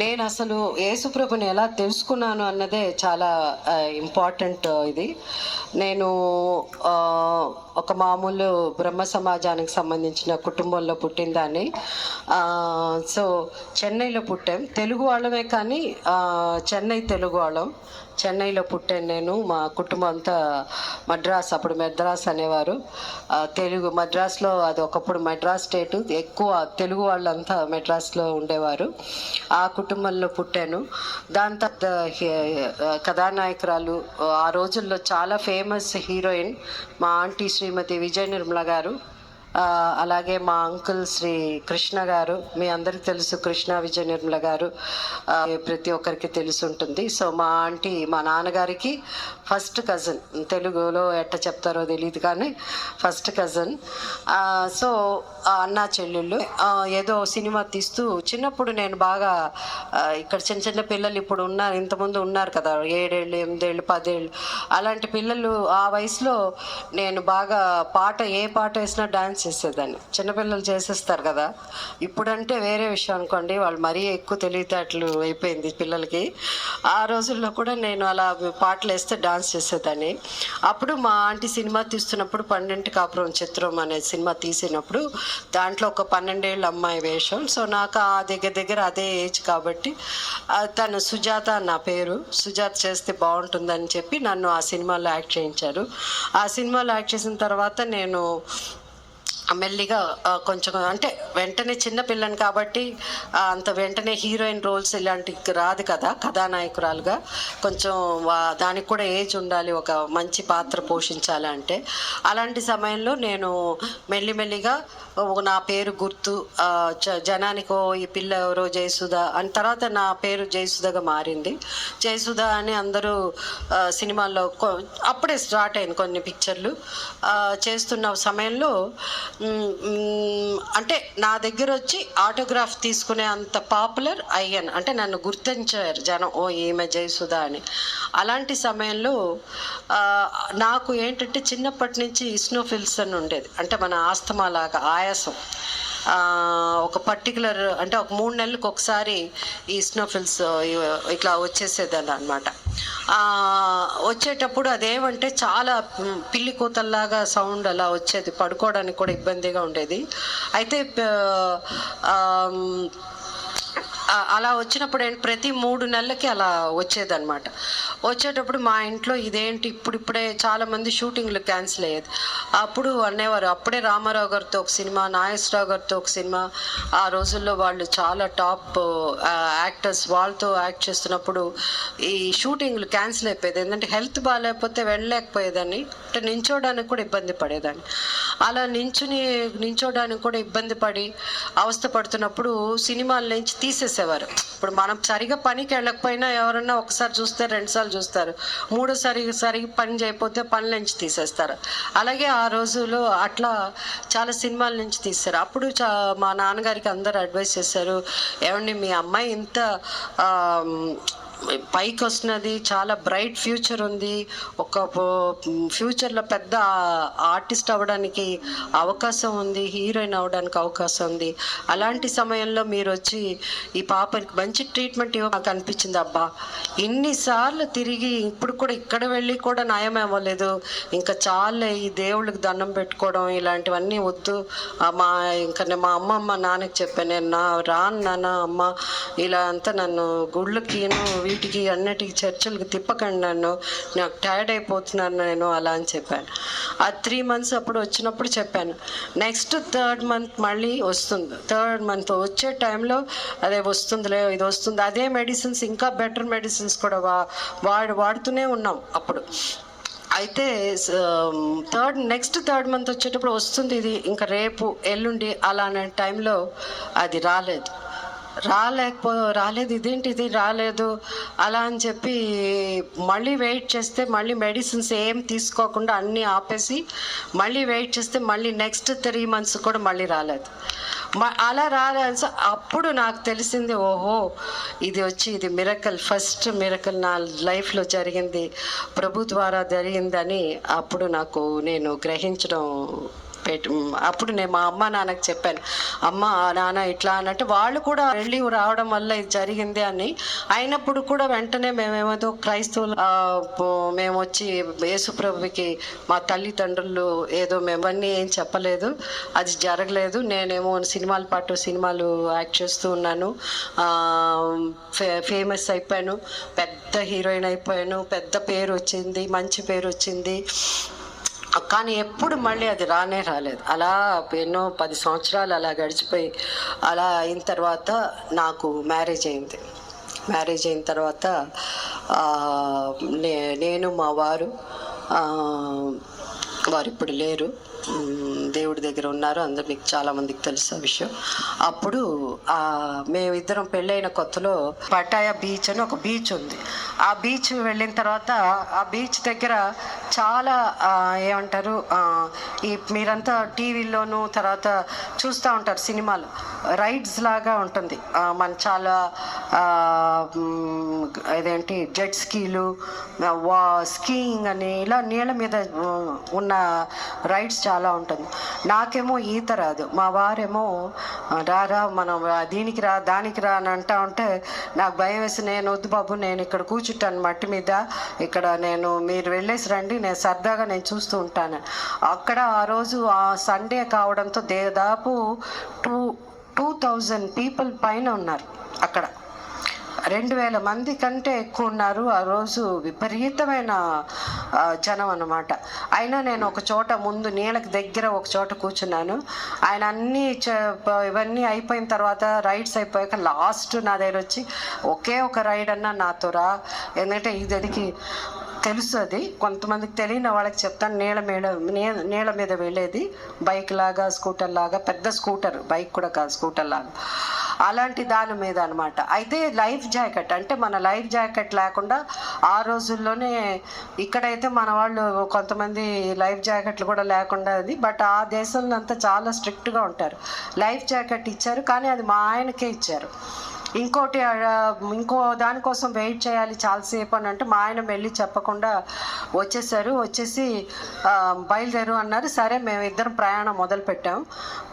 నేను అసలు యేసుప్రభుని ఎలా తెలుసుకున్నాను అన్నదే చాలా ఇంపార్టెంట్ ఇది. నేను ఒక మామూలు బ్రహ్మ సమాజానికి సంబంధించిన కుటుంబంలో పుట్టిందాన్ని సో చెన్నైలో పుట్టాం. తెలుగు వాళ్ళమే కానీ చెన్నై తెలుగు వాళ్ళం. చెన్నైలో పుట్టాను నేను. మా కుటుంబం అంతా మద్రాస్ అప్పుడు మద్రాస్ అనేవారు. తెలుగు మద్రాస్లో అది ఒకప్పుడు మద్రాస్ స్టేట్ ఎక్కువ తెలుగు వాళ్ళంతా మద్రాస్లో ఉండేవారు. ఆ కుటుంబంలో పుట్టాను. దాని తర్వాత కథానాయకురాలు ఆ రోజుల్లో చాలా ఫేమస్ హీరోయిన్ మా ఆంటీ శ్రీమతి విజయ నిర్మల గారు. అలాగే మా అంకుల్ శ్రీ కృష్ణ గారు మీ అందరికి తెలుసు కృష్ణ విజయ నిర్మల గారు ప్రతి ఒక్కరికి తెలిసి ఉంటుంది. సో మా ఆంటీ మా నాన్నగారికి ఫస్ట్ కజిన్. తెలుగులో ఎట్ట చెప్తారో తెలియదు కానీ ఫస్ట్ కజిన్. సో అన్నా చెల్లెళ్ళు ఏదో సినిమా తీస్తూ చిన్నప్పుడు నేను బాగా ఇక్కడ చిన్న చిన్న పిల్లలు ఇప్పుడు ఉన్నారు ఇంతకుముందు ఉన్నారు కదా ఏడేళ్ళు ఎనిమిదేళ్ళు పదేళ్ళు. అలాంటి పిల్లలు ఆ వయసులో నేను బాగా పాట ఏ పాట వేసినా డాన్స్ చేసేదాన్ని. చిన్నపిల్లలు చేసేస్తారు కదా. ఇప్పుడంటే వేరే విషయం అనుకోండి వాళ్ళు మరీ ఎక్కువ తెలివితేటలు అయిపోయింది పిల్లలకి. ఆ రోజుల్లో కూడా నేను అలా పాటలు వేస్తే డాన్స్ చేసేదాన్ని. అప్పుడు మా ఆంటీ సినిమా తీస్తున్నప్పుడు పన్నెంటి కాపురం చిత్రం అనే సినిమా తీసినప్పుడు దాంట్లో ఒక పన్నెండేళ్ళ అమ్మాయి వేషం. సో నాకు ఆ దగ్గర దగ్గర అదే ఏజ్ కాబట్టి తను సుజాత నా పేరు. సుజాత చేస్తే బాగుంటుందని చెప్పి నన్ను ఆ సినిమాలో యాక్ట్ చేయించారు. ఆ సినిమాలో యాక్ట్ చేసిన తర్వాత నేను మెల్లిగా కొంచెం అంటే వెంటనే చిన్నపిల్లని కాబట్టి అంత వెంటనే హీరోయిన్ రోల్స్ ఇలాంటి రాదు కదా కథానాయకురాలుగా. కొంచెం దానికి కూడా ఏజ్ ఉండాలి ఒక మంచి పాత్ర పోషించాలంటే. అలాంటి సమయంలో నేను మెల్లిమెల్లిగా నా పేరు గుర్తు జ- జనానికి ఓ ఈ పిల్ల ఎవరో జయసుధ అని తర్వాత నా పేరు జయసుధగా మారింది. జయసుధ అని అందరూ సినిమాల్లో అప్పుడే స్టార్ట్ అయింది కొన్ని పిక్చర్లు. చేస్తున్న సమయంలో అంటే నా దగ్గర వచ్చి ఆటోగ్రాఫ్ తీసుకునే అంత పాపులర్ అయ్యాను. అంటే నన్ను గుర్తించారు జనం ఓ ఈమె జయసుధ అని. అలాంటి సమయంలో నాకు ఏంటంటే చిన్నప్పటి నుంచి ఇస్నోఫిల్స్ అని ఉండేది. అంటే మన ఆస్తమా లాగా ఆయాసం ఒక పర్టికులర్ అంటే ఒక మూడు నెలలకు ఒకసారి ఈ స్నోఫిల్స్ ఇట్లా వచ్చేసేదాన్ని అనమాట వచ్చేటప్పుడు అదేమంటే చాలా పిల్లి కూతల్లాగా సౌండ్ అలా వచ్చేది. పడుకోవడానికి కూడా ఇబ్బందిగా ఉండేది. అయితే అలా వచ్చినప్పుడు ఏంటి ప్రతి మూడు నెలలకి అలా వచ్చేదన్నమాట. వచ్చేటప్పుడు మా ఇంట్లో ఇదేంటి ఇప్పుడు ఇప్పుడే చాలా మంది షూటింగ్లు క్యాన్సిల్ అయ్యేది. అప్పుడు అనేవారు అప్పుడే రామారావు గారితో ఒక సినిమా నాగేశ్వరరావు గారితో ఒక సినిమా. ఆ రోజుల్లో వాళ్ళు చాలా టాప్ యాక్టర్స్ వాళ్ళతో యాక్ట్ చేస్తున్నప్పుడు ఈ షూటింగ్లు క్యాన్సిల్ అయిపోయేది. ఎందుకంటే హెల్త్ బాగాలేకపోతే వెళ్ళలేకపోయేదాన్ని అంటే నించోడానికి కూడా ఇబ్బంది పడేదాన్ని. అలా నించుని నించోడానికి కూడా ఇబ్బంది పడి అవస్థ పడుతున్నప్పుడు సినిమాల నుంచి తీసేసేవారు. ఇప్పుడు మనం సరిగా పనికి వెళ్ళకపోయినా ఎవరన్నా ఒకసారి చూస్తే రెండుసార్లు చూస్తారు. మూడోసారి సరిగా పని చేయకపోతే పని నుంచి తీసేస్తారు. అలాగే ఆ రోజులో అట్లా చాలా సినిమాల నుంచి తీస్తారు అప్పుడు చా మా నాన్నగారికి అందరు అడ్వైస్ చేశారు ఏమండి మీ అమ్మాయి ఇంత పైకి వస్తున్నది చాలా బ్రైట్ ఫ్యూచర్ ఉంది. ఒక ఫ్యూచర్లో పెద్ద ఆర్టిస్ట్ అవ్వడానికి అవకాశం ఉంది హీరోయిన్ అవ్వడానికి అవకాశం ఉంది. అలాంటి సమయంలో మీరు వచ్చి ఈ పాపకి మంచి ట్రీట్మెంట్ ఇవ్వ నాకు అనిపించింది అబ్బా. ఇన్నిసార్లు తిరిగి ఇప్పుడు కూడా ఇక్కడ వెళ్ళి కూడా నయం అవ్వలేదు. ఇంకా చాలా ఈ దేవుళ్ళకి దండం పెట్టుకోవడం ఇలాంటివన్నీ వద్దు. మా ఇంకా మా అమ్మ నాన్నకి చెప్పాను నేను నా రాను నాన్న అమ్మ ఇలా అంతా నన్ను గుళ్ళకి వీటికి అన్నిటికి చర్చలకు తిప్పకండి నన్ను. నాకు టైర్డ్ అయిపోతున్నాను నేను అలా అని చెప్పాను. ఆ త్రీ మంత్స్ అప్పుడు వచ్చినప్పుడు చెప్పాను. నెక్స్ట్ థర్డ్ మంత్ మళ్ళీ వస్తుంది. థర్డ్ మంత్ వచ్చే టైంలో అదే వస్తుందిలే ఇది వస్తుంది. అదే మెడిసిన్స్ ఇంకా బెటర్ మెడిసిన్స్ కూడా వా వాడు వాడుతూనే ఉన్నాం అప్పుడు. అయితే థర్డ్ నెక్స్ట్ థర్డ్ మంత్ వచ్చేటప్పుడు వస్తుంది ఇది. ఇంకా రేపు ఎల్లుండి అలానే టైంలో అది రాలేదు. రాలేకపో రాలేదు ఇదేంటి ఇది? రాలేదు. అలా అని చెప్పి మళ్ళీ వెయిట్ చేస్తే మళ్ళీ మెడిసిన్స్ ఏం తీసుకోకుండా అన్నీ ఆపేసి మళ్ళీ వెయిట్ చేస్తే మళ్ళీ నెక్స్ట్ త్రీ మంత్స్ కూడా మళ్ళీ రాలేదు. మ- అలా రాలేదు అప్పుడు నాకు తెలిసింది ఓహో ఇది వచ్చి ఇది మిరకల్ ఫస్ట్ మిరకల్ నా లైఫ్లో జరిగింది ప్రభు ద్వారా జరిగిందని అప్పుడు నాకు నేను గ్రహించడం అప్పుడు నేను మా అమ్మ నాన్నకి చెప్పాను అమ్మ నాన్న ఇట్లా అన్నట్టు. వాళ్ళు కూడా వెళ్ళి రావడం వల్ల ఇది జరిగింది అని అయినప్పుడు కూడా వెంటనే మేమేమో క్రైస్తవులు మేము వచ్చి యేసుప్రభుకి మా తల్లిదండ్రులు ఏదో మేమన్నీ ఏం చెప్పలేదు అది జరగలేదు. నేనేమో సినిమాల పాటు సినిమాలు యాక్ట్ చేస్తూ ఉన్నాను ఫే- ఫేమస్ అయిపోయాను పెద్ద హీరోయిన్ అయిపోయాను పెద్ద పేరు వచ్చింది మంచి పేరు వచ్చింది. కానీ ఎప్పుడు మళ్ళీ అది రానే రాలేదు. అలా ఎన్నో పది సంవత్సరాలు అలా గడిచిపోయి అలా అయిన తర్వాత నాకు మ్యారేజ్ అయింది. మ్యారేజ్ అయిన తర్వాత నే నేను మా వారు వారు ఇప్పుడు లేరు. దేవుడి దగ్గర ఉన్నారు. అందరు మీకు చాలా మందికి తెలుసు ఆ విషయం. అప్పుడు మేమిద్దరం పెళ్ళైన కొత్తలో పటాయా బీచ్ అని ఒక బీచ్ ఉంది. ఆ బీచ్ వెళ్ళిన తర్వాత ఆ బీచ్ దగ్గర చాలా ఏమంటారు ఈ మీరంతా టీవీల్లోనూ తర్వాత చూస్తూ ఉంటారు సినిమాలు. రైడ్స్ లాగా ఉంటుంది. మన చాలా ఇదేంటి జెట్ స్కీలు వా స్కీయింగ్ అని ఇలా నీళ్ళ మీద ఆ, ఉన్న రైడ్స్ చాలా ఉంటుంది. నాకేమో ఈత రాదు మా వారేమో రారా మనం దీనికి రా దానికి రా అని అంటా ఉంటే నాకు భయం వేసి నేను వద్దు బాబు నేను ఇక్కడ కూర్చుంటాను మట్టి మీద. ఇక్కడ నేను మీరు వెళ్ళేసి రండి నేను సరదాగా నేను చూస్తూ ఉంటాను. అక్కడ ఆ రోజు ఆ సండే కావడంతో దాదాపు టూ టూ థౌజండ్ పీపుల్ పైన ఉన్నారు అక్కడ. రెండు వేల మంది కంటే ఎక్కువ ఉన్నారు ఆ రోజు విపరీతమైన జనం అనమాట అయినా నేను ఒక చోట ముందు నీళ్ళకి దగ్గర ఒక చోట కూర్చున్నాను. ఆయన అన్ని ఇవన్నీ అయిపోయిన తర్వాత రైడ్స్ అయిపోయాక లాస్ట్ నా దగ్గర వచ్చి ఒకే ఒక రైడ్ అన్నా నాతో రా. ఎందుకంటే ఇదికి తెలుస్తుంది కొంతమందికి తెలియని వాళ్ళకి చెప్తాను. నీళ్ళ మీద నీళ్ళ మీద వెళ్ళేది బైక్ లాగా స్కూటర్ లాగా పెద్ద స్కూటర్ బైక్ కూడా కాదు స్కూటర్ లాగా. అలాంటి దాని మీద అనమాట అయితే లైఫ్ జాకెట్ అంటే మన లైఫ్ జాకెట్ లేకుండా ఆ రోజుల్లోనే ఇక్కడైతే మన వాళ్ళు కొంతమంది లైఫ్ జాకెట్లు కూడా లేకుండా అది బట్ ఆ దేశంలో అంతా చాలా స్ట్రిక్ట్గా ఉంటారు. లైఫ్ జాకెట్ ఇచ్చారు కానీ అది మా ఆయనకే ఇచ్చారు. ఇంకోటి ఇంకో దానికోసం వెయిట్ చేయాలి చాలాసేపు అని అంటే మా ఆయన వెళ్ళి చెప్పకుండా వచ్చేసారు. వచ్చేసి బయలుదేరు అన్నారు. సరే మేము ఇద్దరం ప్రయాణం మొదలు పెట్టాం.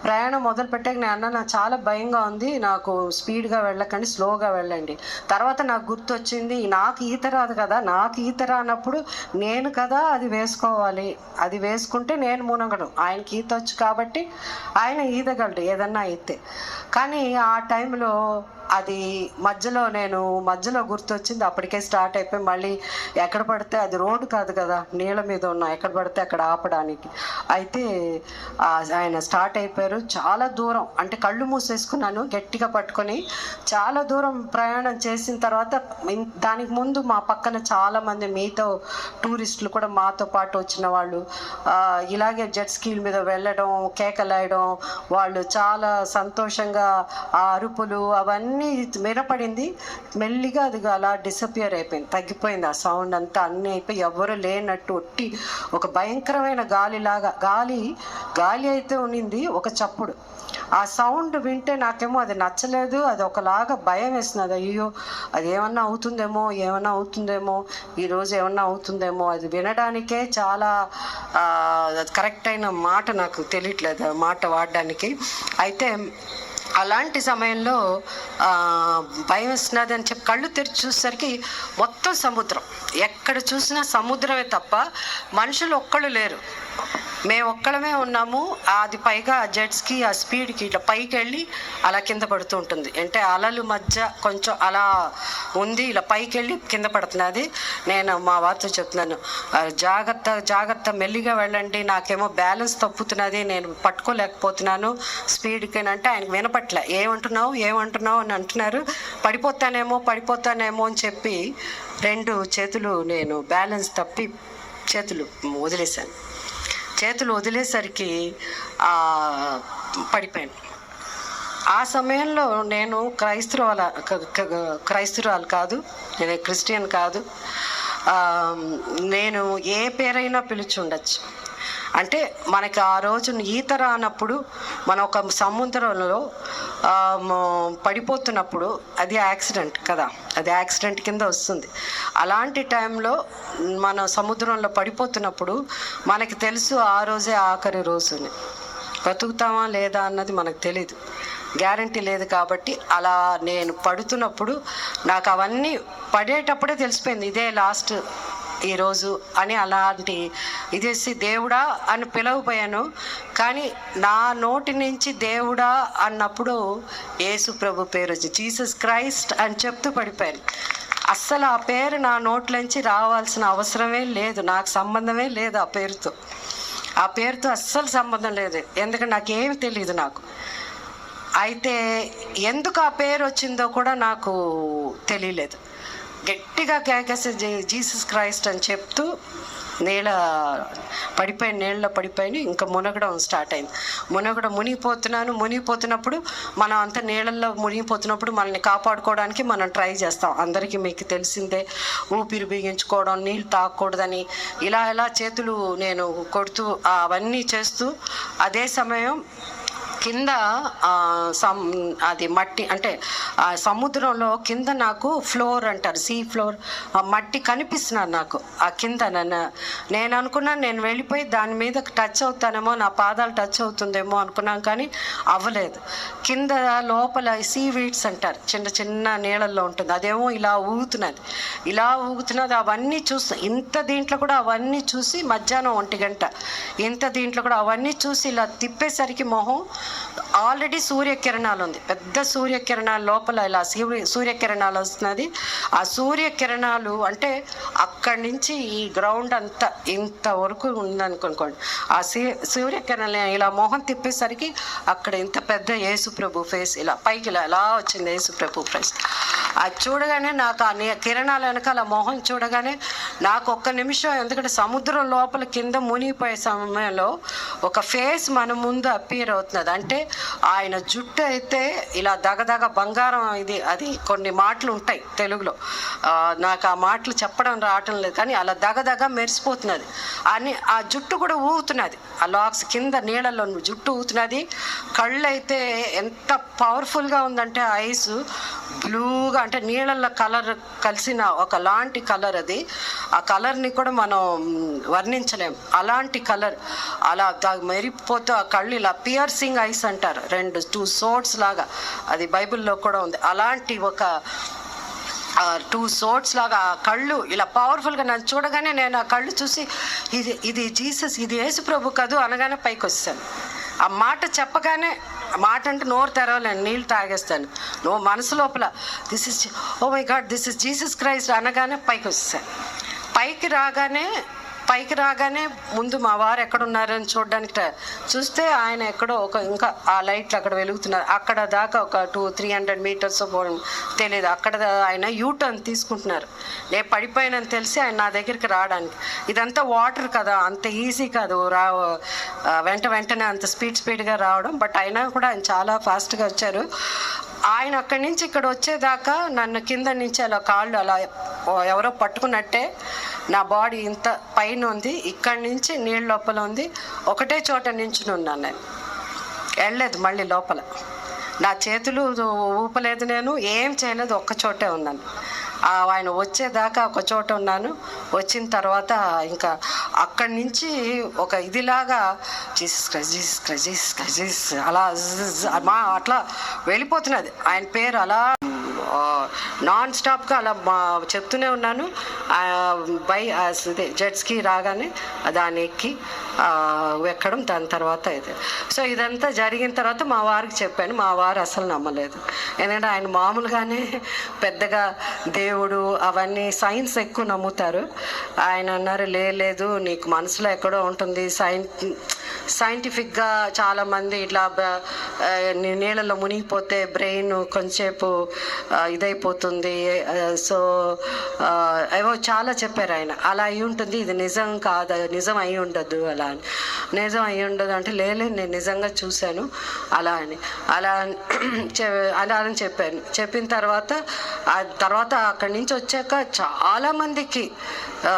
ప్రయాణం మొదలు పెట్టాక నేను అన్న నాకు చాలా భయంగా ఉంది. నాకు స్పీడ్గా వెళ్ళకండి స్లోగా వెళ్ళండి. తర్వాత నాకు గుర్తొచ్చింది నాకు ఈత రాదు కదా నాకు ఈత రానప్పుడు నేను కదా అది వేసుకోవాలి. అది వేసుకుంటే నేను మునగడం. ఆయనకి ఈత వచ్చు కాబట్టి ఆయన ఈదగలడు ఏదన్నా అయితే. కానీ ఆ టైంలో అది మధ్యలో నేను మధ్యలో గుర్తొచ్చింది. అప్పటికే స్టార్ట్ అయిపోయి మళ్ళీ ఎక్కడ పడితే అది రోడ్డు కాదు కదా నీళ్ళ మీద ఉన్న ఎక్కడ పడితే అక్కడ ఆపడానికి. అయితే ఆయన స్టార్ట్ అయిపోయారు. చాలా దూరం అంటే కళ్ళు మూసేసుకున్నాను గట్టిగా పట్టుకొని. చాలా దూరం ప్రయాణం చేసిన తర్వాత దానికి ముందు మా పక్కన చాలా మంది మీతో టూరిస్టులు కూడా మాతో పాటు వచ్చిన వాళ్ళు. ఇలాగే జెట్ స్కీల్ మీద వెళ్ళడం కేకలేయడం వాళ్ళు చాలా సంతోషంగా ఆ అరుపులు అవన్నీ వినపడింది మెల్లిగా అది అలా డిసపియర్ అయిపోయింది. తగ్గిపోయింది ఆ సౌండ్ అంతా. అన్నీ అయిపోయి ఎవ్వరు లేనట్టు ఒట్టి ఒక భయంకరమైన గాలిలాగా గాలి గాలి అయితే ఉన్నింది ఒక చప్పుడు. ఆ సౌండ్ వింటే నాకేమో అది నచ్చలేదు. అది ఒకలాగా భయం వేసినది అయ్యో అది ఏమన్నా అవుతుందేమో ఏమన్నా అవుతుందేమో ఈరోజు ఏమన్నా అవుతుందేమో అది వినడానికే చాలా కరెక్ట్ అయిన మాట నాకు తెలియట్లేదు. ఆ మాట వాడడానికి. అయితే అలాంటి సమయంలో భయం వేస్తున్నది అని చెప్పి కళ్ళు తెరిచి చూసేసరికి మొత్తం సముద్రం. ఎక్కడ చూసినా సముద్రమే తప్ప మనుషులు ఒక్కళ్ళు లేరు. మేము ఒక్కడమే ఉన్నాము. అది పైగా జెట్స్కి ఆ స్పీడ్కి ఇట్లా పైకి వెళ్ళి అలా కింద పడుతూ ఉంటుంది. అంటే అలలు మధ్య కొంచెం అలా ఉంది ఇలా పైకి వెళ్ళి కింద పడుతున్నది. నేను మా వారితో చెప్తున్నాను జాగ్రత్త జాగ్రత్త మెల్లిగా వెళ్ళండి. నాకేమో బ్యాలెన్స్ తప్పుతున్నది నేను పట్టుకోలేకపోతున్నాను. స్పీడ్కి అంటే ఆయనకు వినపట్లే. ఏమంటున్నావు ఏమంటున్నావు అని అంటున్నారు. పడిపోతానేమో పడిపోతానేమో అని చెప్పి రెండు చేతులు నేను బ్యాలెన్స్ తప్పి చేతులు వదిలేశాను. చేతులు వదిలేసరికి పడిపోయాను. ఆ సమయంలో నేను క్రైస్తవుల క- క్రైస్తవురాలు కాదు నేను క్రిస్టియన్ కాదు నేను ఏ పేరైనా పిలిచి ఉండొచ్చు. అంటే మనకి ఆ రోజు ఈత రానప్పుడు మనం ఒక సముద్రంలో పడిపోతున్నప్పుడు అది యాక్సిడెంట్ కదా. అది యాక్సిడెంట్ కింద వస్తుంది. అలాంటి టైంలో మనం సముద్రంలో పడిపోతున్నప్పుడు మనకి తెలుసు ఆ రోజే ఆఖరి రోజుని. బ్రతుకుతామా లేదా అన్నది మనకు తెలీదు. గ్యారంటీ లేదు కాబట్టి అలా నేను పడుతున్నప్పుడు నాకు అవన్నీ పడేటప్పుడే తెలిసిపోయింది. ఇదే లాస్ట్ ఈరోజు అని అలాంటి ఇదేసి దేవుడా అని పిలవపోయాను కానీ నా నోటి నుంచి దేవుడా అన్నప్పుడు యేసు ప్రభు పేరు వచ్చి జీసస్ క్రైస్ట్ అని చెప్తూ పడిపోయాను. అస్సలు ఆ పేరు నా నోట్లోంచి రావాల్సిన అవసరమే లేదు నాకు సంబంధమే లేదు ఆ పేరుతో. ఆ పేరుతో అస్సలు సంబంధం లేదు ఎందుకంటే నాకేమి తెలియదు నాకు. అయితే ఎందుకు ఆ పేరు వచ్చిందో కూడా నాకు తెలియలేదు. గట్టిగా కేకేసి జీసస్ క్రైస్ట్ అని చెప్తూ నీళ్ళ పడిపోయిన నీళ్ళలో పడిపోయిన ఇంకా మునగడం స్టార్ట్ అయింది. మునగడం మునిగిపోతున్నాను మునిగిపోతున్నప్పుడు మనం అంత నీళ్ళల్లో మునిగిపోతున్నప్పుడు మనల్ని కాపాడుకోవడానికి మనం ట్రై చేస్తాం. అందరికీ మీకు తెలిసిందే ఊపిరి బిగించుకోవడం నీళ్ళు తాగకూడదని ఇలా ఇలా చేతులు నేను కొడుతూ అవన్నీ చేస్తూ అదే సమయం కింద సమ్ అది మట్టి అంటే ఆ సముద్రంలో కింద నాకు ఫ్లోర్ అంటారు సీ ఫ్లోర్. మట్టి కనిపిస్తున్నారు నాకు ఆ కింద నన్ను. నేను అనుకున్నాను నేను వెళ్ళిపోయి దాని మీద టచ్ అవుతానేమో నా పాదాలు టచ్ అవుతుందేమో అనుకున్నాను కానీ అవ్వలేదు. కింద లోపల సీ వీడ్స్ అంటారు చిన్న చిన్న నీళ్ళల్లో ఉంటుంది. అదేమో ఇలా ఊగుతున్నది. ఇలా ఊగుతున్నది అవన్నీ చూస్తా ఇంత దీంట్లో కూడా అవన్నీ చూసి మధ్యాహ్నం ఒంటి గంట. ఇంత దీంట్లో కూడా అవన్నీ చూసి ఇలా తిప్పేసరికి మొహం ఆల్రెడీ సూర్యకిరణాలు ఉంది. పెద్ద సూర్యకిరణాల లోపల ఇలా సూర్య సూర్యకిరణాలు వస్తున్నది. ఆ సూర్యకిరణాలు అంటే అక్కడి నుంచి ఈ గ్రౌండ్ అంతా ఇంతవరకు ఉందనుకోండి. ఆ సీ సూర్యకిరణాలు ఇలా మొహం తిప్పేసరికి అక్కడ ఇంత పెద్ద యేసుప్రభు ఫేస్ ఇలా పైకి ఇలా ఎలా వచ్చింది యేసుప్రభు ఫేస్ అది చూడగానే నాకు ఆ కిరణాల వెనకాల మొహం చూడగానే నాకు ఒక్క నిమిషం ఎందుకంటే సముద్రం లోపల కింద మునిగిపోయే సమయంలో ఒక ఫేస్ మన ముందు అప్పీర్ అవుతున్నది. అంటే ఆయన జుట్టు అయితే ఇలా దగదగ బంగారం ఇది అది కొన్ని మాటలు ఉంటాయి తెలుగులో. నాకు ఆ మాటలు చెప్పడం రావటం లేదు కానీ అలా దగదగ మెరిసిపోతున్నది. అని ఆ జుట్టు కూడా ఊగుతున్నది. ఆ లాక్స్ కింద నీళ్ళలో జుట్టు ఊగుతున్నది. కళ్ళు అయితే ఎంత పవర్ఫుల్గా ఉందంటే ఐస్ బ్లూగా అంటే నీళ్ళల్లో కలర్ కలిసిన ఒక లాంటి కలర్ అది. ఆ కలర్ని కూడా మనం వర్ణించలేం. అలాంటి కలర్ అలా దా- మెరిగిపోతూ ఆ కళ్ళు ఇలా పియర్సింగ్ ఐస్ అంటారు. రెండు టూ సోట్స్ లాగా. అది బైబిల్లో కూడా ఉంది. అలాంటి ఒక టూ సోట్స్ లాగా ఆ కళ్ళు ఇలా పవర్ఫుల్గా నన్ను చూడగానే నేను ఆ కళ్ళు చూసి ఇది ఇది జీసస్ ఇది యేసు ప్రభు కదూ అనగానే పైకి వచ్చాను ఆ మాట చెప్పగానే మాట అంటే నోరు తెరవలేను నీళ్ళు తాగేస్తాను. నువ్వు మనసు లోపల this is oh my god this is Jesus Christ అనగానే పైకి వచ్చాను పైకి రాగానే పైకి రాగానే ముందు మా వారు ఎక్కడ ఉన్నారని చూడడానికి చూస్తే ఆయన ఎక్కడో ఒక ఇంకా ఆ లైట్లు అక్కడ వెలుగుతున్నారు. అక్కడ దాకా ఒక టూ త్రీ హండ్రెడ్ మీటర్స్ తెలియదు అక్కడ ఆయన యూటర్న్ తీసుకుంటున్నారు. నేను పడిపోయానని తెలిసి ఆయన నా దగ్గరికి రావడానికి. ఇదంతా వాటర్ కదా అంత ఈజీ కాదు. రా వెంట వెంటనే అంత స్పీడ్ స్పీడ్గా రావడం. బట్ అయినా కూడా ఆయన చాలా ఫాస్ట్గా వచ్చారు. ఆయన అక్కడి నుంచి ఇక్కడ వచ్చేదాకా నన్ను కింద నుంచి అలా కాళ్ళు అలా ఎవరో పట్టుకున్నట్టే నా బాడీ ఇంత పైన ఉంది ఇక్కడి నుంచి నీళ్ళ లోపల ఉంది ఒకటే చోట నించుని ఉన్నాను నేను. వెళ్ళలేదు మళ్ళీ లోపల. నా చేతులు ఊపలేదు నేను ఏం చేయలేదు ఒక్క చోటే ఉన్నాను. ఆయన వచ్చేదాకా ఒక చోట ఉన్నాను. వచ్చిన తర్వాత ఇంకా అక్కడి నుంచి ఒక ఇదిలాగా Jesus Christ Jesus Christ Jesus Christ Jesus అలా మా అట్లా వెళ్ళిపోతున్నది. ఆయన పేరు అలా నాన్ స్టాప్గా అలా మా చెప్తూనే ఉన్నాను. బై ఆ, జెట్స్కి రాగానే దాన్ని ఎక్కి ఎక్కడం దాని తర్వాత ఇది సో ఇదంతా జరిగిన తర్వాత మా వారికి చెప్పాను. మా వారు అసలు నమ్మలేదు. ఎందుకంటే ఆయన మామూలుగానే పెద్దగా దేవుడు అవన్నీ సైన్స్ ఎక్కువ నమ్ముతారు. ఆయన అన్నారు లేదు నీకు మనసులో ఎక్కడో ఉంటుంది. సైన్స్ సైంటిఫిక్గా చాలామంది ఇట్లా నీళ్ళలో మునిగిపోతే బ్రెయిన్ కొంచెంసేపు ఇదైపోతుంది. సో ఏవో చాలా చెప్పారు ఆయన. అలా అయి ఉంటుంది ఇది నిజం కాదు నిజం అయి ఉండదు అలా అని. నిజం అయి ఉండదు అంటే లేదు నేను నిజంగా చూశాను అలా అని. అలా అని అలా అని చెప్పాను. చెప్పిన తర్వాత తర్వాత అక్కడి నుంచి వచ్చాక చాలామందికి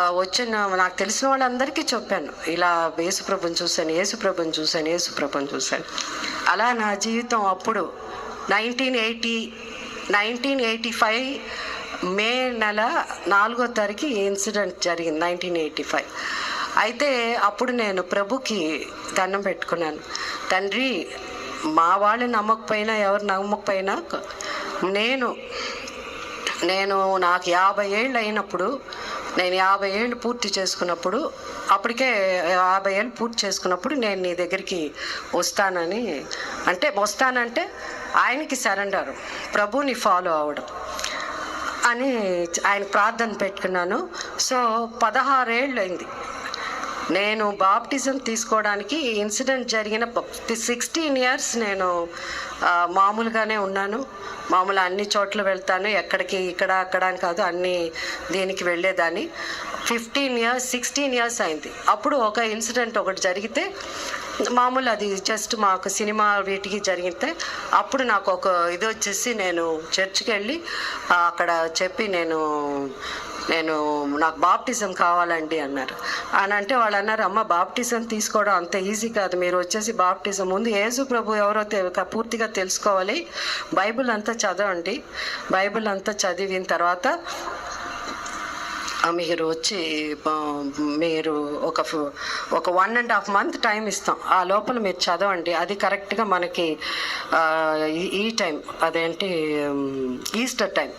వచ్చిన నాకు తెలిసిన వాళ్ళందరికీ చెప్పాను. ఇలా యేసుప్రభుని చూశాను యేసు యేసుప్రభను చూశాను యేసుప్రభను చూశాను. అలా నా జీవితం అప్పుడు nineteen eighty nineteen eighty five May నెల నాలుగో తారీఖు ఇన్సిడెంట్ జరిగింది నైన్టీన్ ఎయిటీ ఫైవ్. అయితే అప్పుడు నేను ప్రభుకి దండం పెట్టుకున్నాను. తండ్రి మా వాళ్ళు నమ్మకపోయినా ఎవరు నమ్మకపోయినా నేను నేను నాకు యాభై ఏళ్ళు అయినప్పుడు నేను యాభై ఏళ్ళు పూర్తి చేసుకున్నప్పుడు అప్పటికే యాభై ఏళ్ళు పూర్తి చేసుకున్నప్పుడు నేను నీ దగ్గరికి వస్తానని. అంటే వస్తానంటే ఆయనకి సరెండర్. ప్రభుని ఫాలో అవ్వడం అని ఆయన ప్రార్థన పెట్టుకున్నాను. సో పదహారేళ్ళు అయింది నేను బాప్టిజం తీసుకోవడానికి ఇన్సిడెంట్ జరిగిన సిక్స్టీన్ ఇయర్స్ నేను మామూలుగానే ఉన్నాను. మామూలు అన్ని చోట్ల వెళ్తాను. ఎక్కడికి ఇక్కడ అక్కడ అని కాదు అన్ని దీనికి వెళ్ళేదాన్ని. ఫిఫ్టీన్ ఇయర్స్ సిక్స్టీన్ ఇయర్స్ అయింది. అప్పుడు ఒక ఇన్సిడెంట్ ఒకటి జరిగితే మామూలు అది జస్ట్ మాకు సినిమా వీటికి జరిగితే అప్పుడు నాకు ఒక ఇది వచ్చేసి నేను చర్చ్కి వెళ్ళి అక్కడ చెప్పి నేను నేను నాకు బాప్టిజం కావాలండి అన్నారు. అని అంటే వాళ్ళు అన్నారు అమ్మ బాప్టిజం తీసుకోవడం అంత ఈజీ కాదు. మీరు వచ్చేసి బాప్టిజం ముందు యేసు ప్రభు ఎవరో పూర్తిగా తెలుసుకోవాలి. బైబిల్ అంతా చదవండి. బైబిల్ అంతా చదివిన తర్వాత మీరు వచ్చి మీరు ఒక ఒక one and half month time ఇస్తాం. ఆ లోపల మీరు చదవండి. అది కరెక్ట్గా మనకి ఈ టైం అదేంటి ఈస్టర్ టైం